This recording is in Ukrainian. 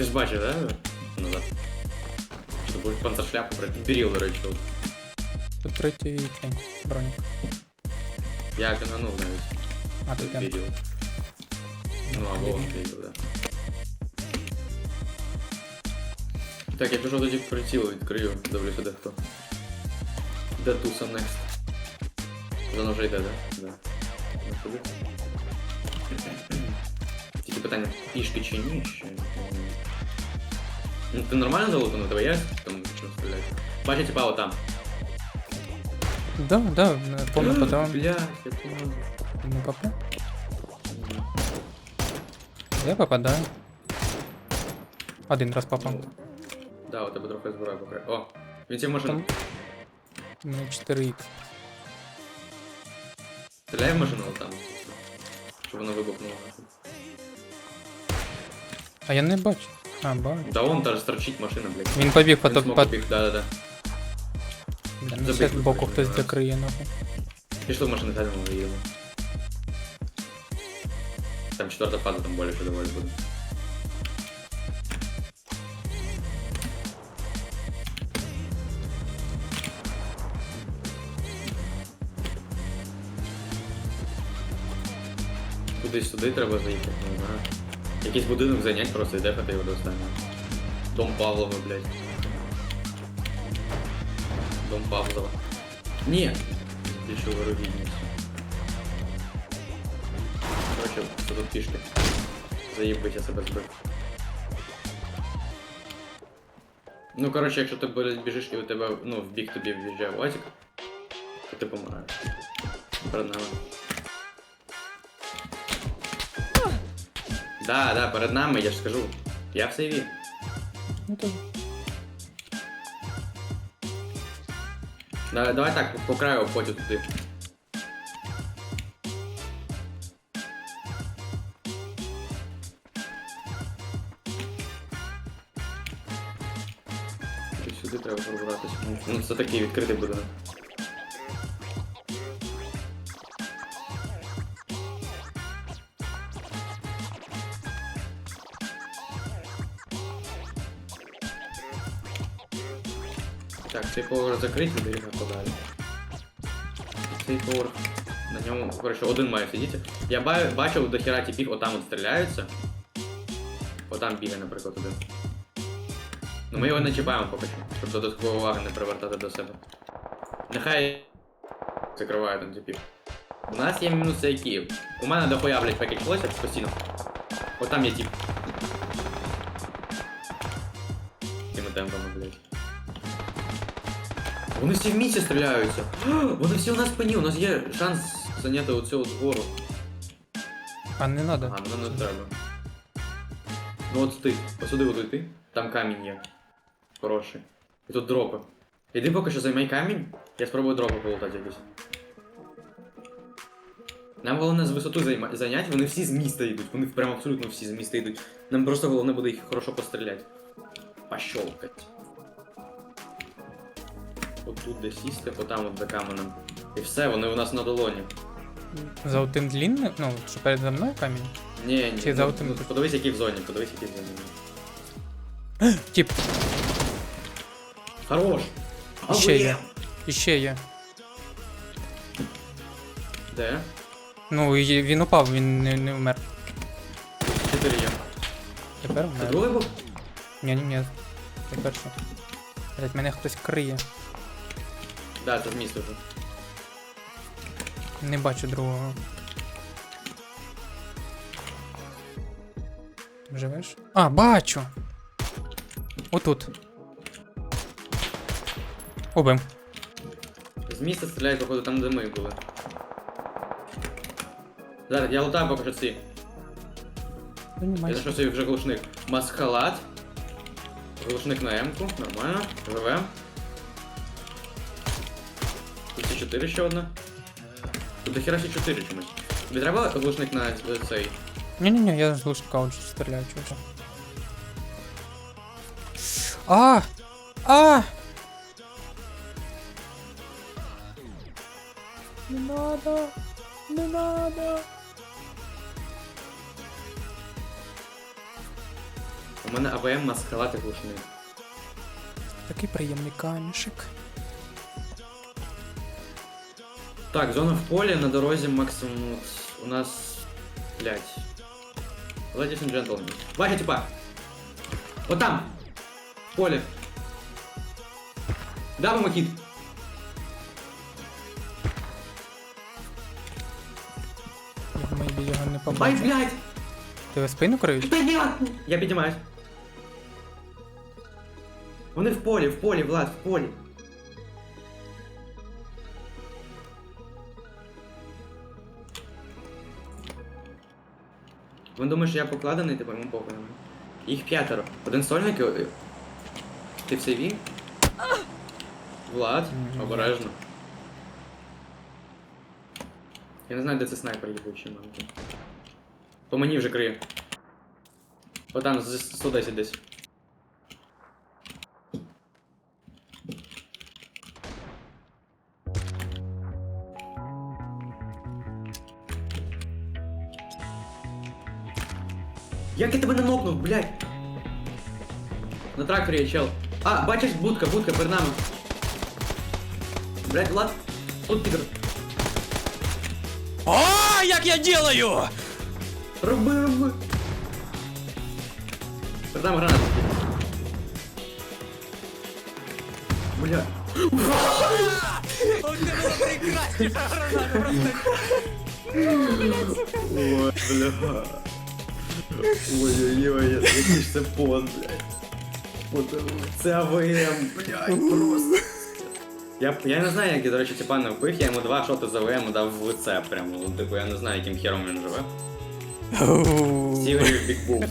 Ти ж бачив, да? Назад. Що будеш панцершляпу брати. Біріл, до речі, от. Тут третій цей бронік. Я кананув навіть. А, тут я. Біріл. Ну, або біріл, да. Так, я пішов тоді приціл відкрию, дивлюся, де хто. Де туса next? Воно вже йде, да? Да. Ну, куди? Тільки питання, пішки чи ні ще? Ну, ти нормально залутано? Тебе є там чим стріляти? Бачу, типа, отам. Да, да, повний патрон. Бля, я помогу. Не попав. Я попадаю. Один раз попав. Да, у тебе трохи зброя покриє. О, він ці машину. Там у мене 4х. Стріляй в машину там. Щоб воно вибухнуло. А я не бачу. А, бачу. Да вон та ж торчить машина, блядь. Він побіг по Він топ смог по... побіг, да-да-да. Бля, Забіг ну це збоку вибачте, хтось раз. закриє нахуй. Пішли в машину, сядемо, виїдемо. Там четверта фаза, там більше доволі буде. Кудись сюди треба заїхати, не знаю. Якийсь будинок зайнять, просто і дефати його до останнього. Дом Павлова, блядь. Дом Павлова. Ні! Більшу вирогідність. Короче, це тут пішки. Заїбись, я себе збив. Ну, короче, якщо ти біжиш і у тебе, ну, в бік тобі в'їжджає Вазик, то ти помираєш. Перед Да, да, перед нами, я ж скажу. Я в сейві. Ну то Давай, давай так, по краю обходю туди. Сюди, Сюди треба пробратися. Ну це такий відкритий будинок. Так, цей поверх закритий, берега подалі. Цей поверх. На ньому, коротше, один має сидіти. Я ба- бачив до хера типів, отам от стріляються. Отам бігає, наприклад, один. Ну ми його не чіпаємо поки що, щоб додаткової уваги не привертати до себе. Нехай закриває там типів. У нас є мінуси які. У мене дохуя, блядь, пакет лосять постійно. Отам є тип. Тими темпами, блядь. Вони всі в місці стріляються. Вони всі у нас пені, у нас є шанс зайняти оцю от гору. А не надо. Ага, ну не треба. Ну от ти, посюди буду йти. Там камінь є. Хороший. І тут дропи. Іди поки що займай камінь, я спробую дропи полутати якісь. Нам головне з висоту займа... зайняти, вони всі з міста йдуть, вони прям абсолютно всі з міста йдуть. Нам просто головне буде їх хорошо постріляти. Пощолкать. От тут де сісти, отам от за каменем. І все, вони у нас на долоні. За один длинний, ну, що передо мною камінь. Ні, ні. Чи за ну, отим- ну, подивись, який в зоні, подивись, який в зоні. Тип, Хорош! іще є. Іще є. Де? Ну, і він упав, він не, не вмер. Чотири є. Тепер Це вмер. другий був? Ні, ні, ні. Тепер що? Блять, мене хтось криє. Да, це з міста вже. Не бачу другого. Живеш? А, бачу! Отут. Убив. З міста стріляють, походу, там, де ми були. Зараз, я лутаю поки що ці. Ну, Я знайшов собі вже глушник. Масхалат. Глушник на М-ку, нормально. Живе. Тут ще 4 ще одна. Тут до хера ще 4 чомусь. Тобі треба глушник на е, цей. Ні-ні-ні, я з глушника отже стріляю, чого. А! А! Не надо! Не надо! У мене АВМ маскалати глушний. Такий приємний камішек. Так, зона в полі, на дорозі максимум от, у нас. Блять. Ladies and gentlemen. Бачите, типа. Вот там. В полі. Да, помогит. Я мейбі його не Бай, побачив. блядь! Ти в спину криєш? Что делать? Я піднімаюсь. Вони в полі, в полі, Влад, в полі. Він думає, що я покладений, типу йому похуй. Їх п'ятеро. Один сольник. і- Ти в сейві? Влад, обережно. Я не знаю, де це снайпер їбучий, манки. По мені вже криє. О там з 110 десь. Як я тебе не нокнув, блядь? На тракторі є чел. А, бачиш, будка, будка перед нами. Блядь, Влад, тут підер. О, як я делаю! Роби, роби. Перед нами гранат. Бля. Ой, бля. Ой-ой-ой, який ж це пон, блядь. Подивись, Це АВМ, блядь, просто. Я, я не знаю, як я, до речі, Степан не вбив, я йому два шоти з АВМ дав в лице прямо. Ну, Типу, я не знаю, яким хером він живе. Сігрів Бікбум.